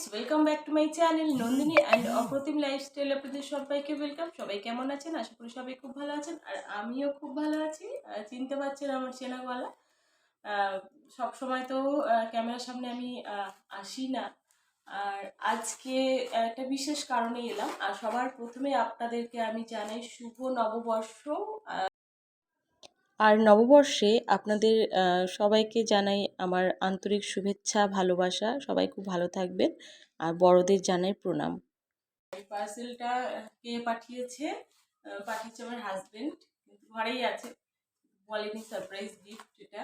Guys welcome back to my channel Nandini and Apratim lifestyle আপনাদের সবাইকে welcome সবাই কেমন আছেন? আশা করি সবাই খুব ভালো আছেন, আর আমিও খুব ভালো আছি। চিনতে পারছেন আমার চেনা গলা সব সময় তো ক্যামেরার সামনে আমি আসি না। আর আজকে একটা বিশেষ কারণে এলাম। আর সবার প্রথমে আপনাদেরকে আমি জানাই শুভ নববর্ষ। আর নববর্ষে আপনাদের সবাইকে জানাই আমার আন্তরিক শুভেচ্ছা ভালোবাসা। সবাই খুব ভালো থাকবেন আর বড়দের জানাই প্রণাম। এই পার্সেলটা কে পাঠিয়েছে? পাঠিয়েছে আমার হাজবেন্ড ঘরেই আছে। বলেনি সারপ্রাইজ গিফট এটা।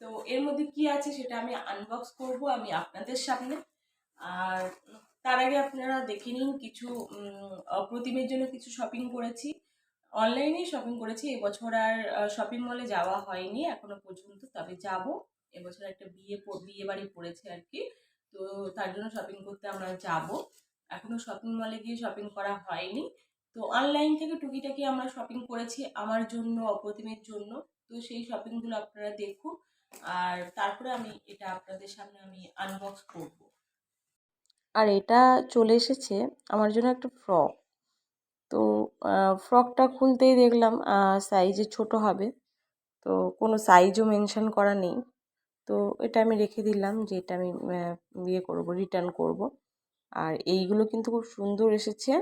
তো এর মধ্যে কি আছে সেটা আমি আনবক্স করব আমি আপনাদের সামনে। আর তার আগে আপনারা দেখে নিন কিছু উম, অপ্রতিমের জন্য কিছু শপিং করেছি। অনলাইনেই শপিং করেছি। এবছর আর শপিং মলে যাওয়া হয়নি এখনও পর্যন্ত, তবে যাব। এবছর একটা বিয়ে বিয়ে বাড়ি পড়েছে আর কি তো তার জন্য শপিং করতে আমরা যাব। এখনও শপিং মলে গিয়ে শপিং করা হয়নি। তো অনলাইন থেকে টুকিটাকি আমরা শপিং করেছি আমার জন্য, অপ্রতিমের জন্য। তো সেই শপিংগুলো আপনারা দেখুন। আর তারপরে আমি এটা আপনাদের সামনে আমি আনবক্স করব। আর এটা চলে এসেছে আমার জন্য একটা ফ্রক তো ফ্রকটা খুলতেই দেখলাম সাইজে ছোট হবে। তো, কোনো সাইজও মেনশন করা নেই। তো, এটা আমি রেখে দিলাম যে, এটা আমি ইয়ে করব রিটার্ন করব। আর এইগুলো কিন্তু খুব সুন্দর এসেছে।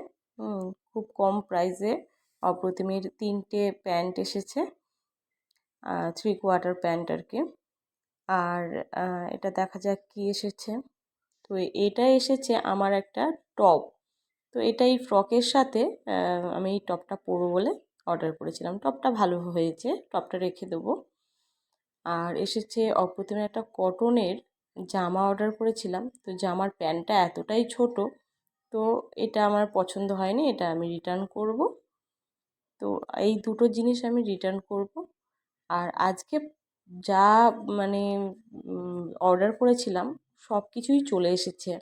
খুব কম প্রাইসে অপ্রতিমের তিনটে প্যান্ট এসেছে। থ্রি কোয়ার্টার প্যান্ট আর কি আর এটা দেখা যাক কি এসেছে। তো, এটা এসেছে আমার একটা টপ তো এটা এই ফ্রকের সাথে আমি এই টপটা পরবো বলে অর্ডার করেছিলাম। টপটা ভালো হয়েছে, টপটা রেখে দেবো। আর এসেছে অপ্রতিমের একটা কটনের জামা অর্ডার করেছিলাম। তো জামার প্যান্টটা এতটাই ছোট, তো এটা আমার পছন্দ হয়নি, এটা আমি রিটার্ন করব। তো এই দুটো জিনিস আমি রিটার্ন করব। আর আজকে যা মানে অর্ডার করেছিলাম সব কিছুই চলে এসেছে।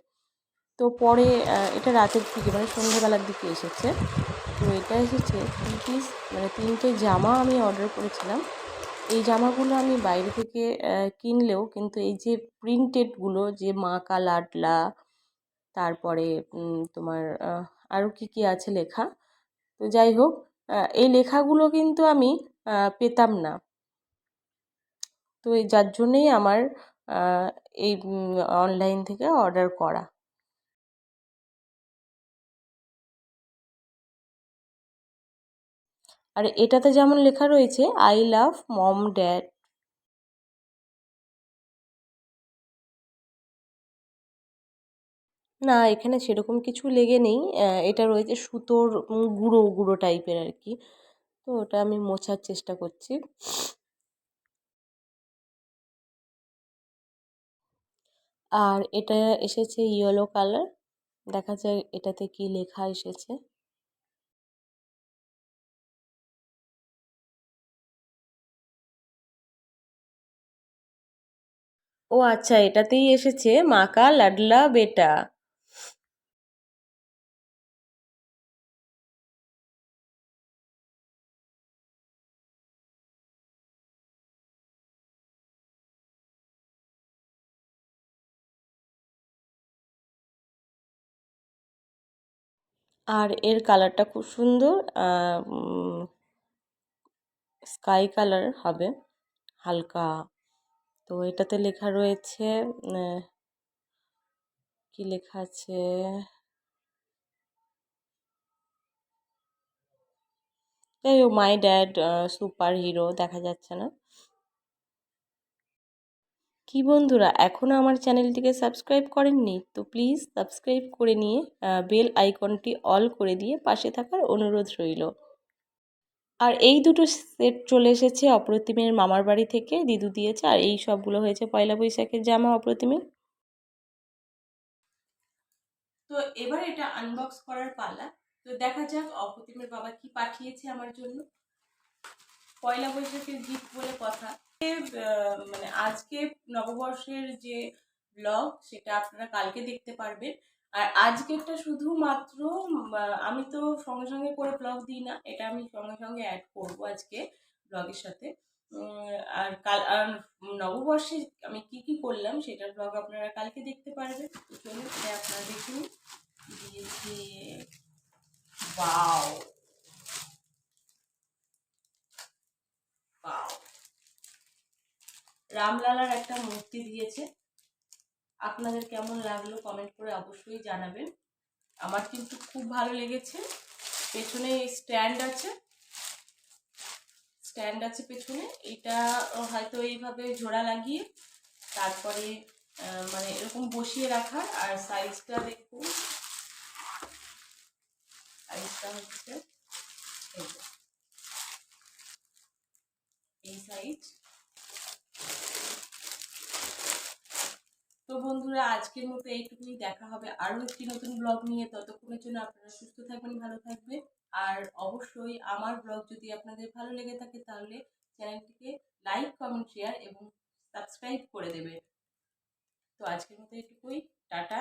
তো পরে এটা রাতের দিকে মানে সন্ধ্যেবেলার দিকে এসেছে। তো এটা এসেছে তিন পিস মানে তিনটে জামা আমি অর্ডার করেছিলাম। এই জামাগুলো আমি বাইরে থেকে কিনলেও কিন্তু এই যে প্রিন্টেডগুলো যে মা কা লাডলা তারপরে তোমার আরও কী কী আছে লেখা? তো যাই হোক এই লেখাগুলো কিন্তু আমি পেতাম না। তো যার জন্যেই আমার এই অনলাইন থেকে অর্ডার করা। আর এটাতে যেমন লেখা রয়েছে আই লাভ মম ড্যাড না, এখানে সেরকম কিছু লেগে নেই। এটা রয়েছে সুতোর গুঁড়ো গুঁড়ো টাইপের আর কি। তো ওটা আমি মোছার চেষ্টা করছি। আর এটা এসেছে ইয়েলো কালার দেখা যায় এটাতে কি লেখা এসেছে। ও আচ্ছা এটাতেই এসেছে মাকা, লাডলা, বেটা। আর এর কালারটা খুব সুন্দর স্কাই কালার হবে, হালকা। তো এটাতে লেখা রয়েছে কি লেখা আছে? যাই হোক মাই ড্যাড সুপার হিরো, দেখা যাচ্ছে না। কি বন্ধুরা এখনও আমার চ্যানেলটিকে সাবস্ক্রাইব করেননি? তো প্লিজ সাবস্ক্রাইব করে নিয়ে বেল আইকনটি অল করে দিয়ে পাশে থাকার অনুরোধ রইল। আর এই দুটো সেট চলে এসেছে অপ্রতিমের মামার বাড়ি থেকে, দিদু দিয়েছে, আর এই সবগুলো হয়েছে পয়লা বৈশাখের জামা অপ্রতিমের। তো এবার এটা আনবক্স করার পালা। তো দেখা যাক অপ্রতিমের বাবা কি পাঠিয়েছে আমার জন্য। পয়লা বৈশাখের গিফট বলে কথা। মানে আজকে নববর্ষের যে ব্লগ সেটা আপনারা কালকে দেখতে পারবেন। আর আজকেরটা শুধুমাত্র আমি তো সঙ্গে সঙ্গে করে ব্লগ দিই না, এটা আমি সঙ্গে সঙ্গে অ্যাড করব আজকে ব্লগের সাথে। আর কাল, আর নববর্ষে আমি কি কি করলাম সেটার ব্লগ আপনারা কালকে দেখতে পারবেন। চলুন সেটা আপনারা দেখুন দিয়েছে বাও রামলালার একটা মূর্তি দিয়েছে। আপনাদের কেমন লাগল কমেন্ট করে অবশ্যই জানাবেন। আমার কিন্তু খুব ভালো লেগেছে। পেছনে স্ট্যান্ড আছে। স্ট্যান্ড আছে পেছনে। এটা হয়তো এইভাবে জোড়া লাগিয়ে তারপরে মানে এরকম বসিয়ে রাখার। আর সাইজটা দেখুন। সাইজটা হচ্ছে এই সাইজ তো বন্ধুরা, আজকের মতো এইটুকুই। দেখা হবে আরও একটি নতুন ব্লগ নিয়ে। ততক্ষণের জন্য আপনারা সুস্থ থাকবেন, ভালো থাকবেন। আর অবশ্যই আমার ব্লগ যদি আপনাদের ভালো লেগে থাকে, তাহলে চ্যানেলটিকে লাইক কমেন্ট শেয়ার এবং সাবস্ক্রাইব করে দেবে তো আজকের মতো এইটুকুই। টাটা।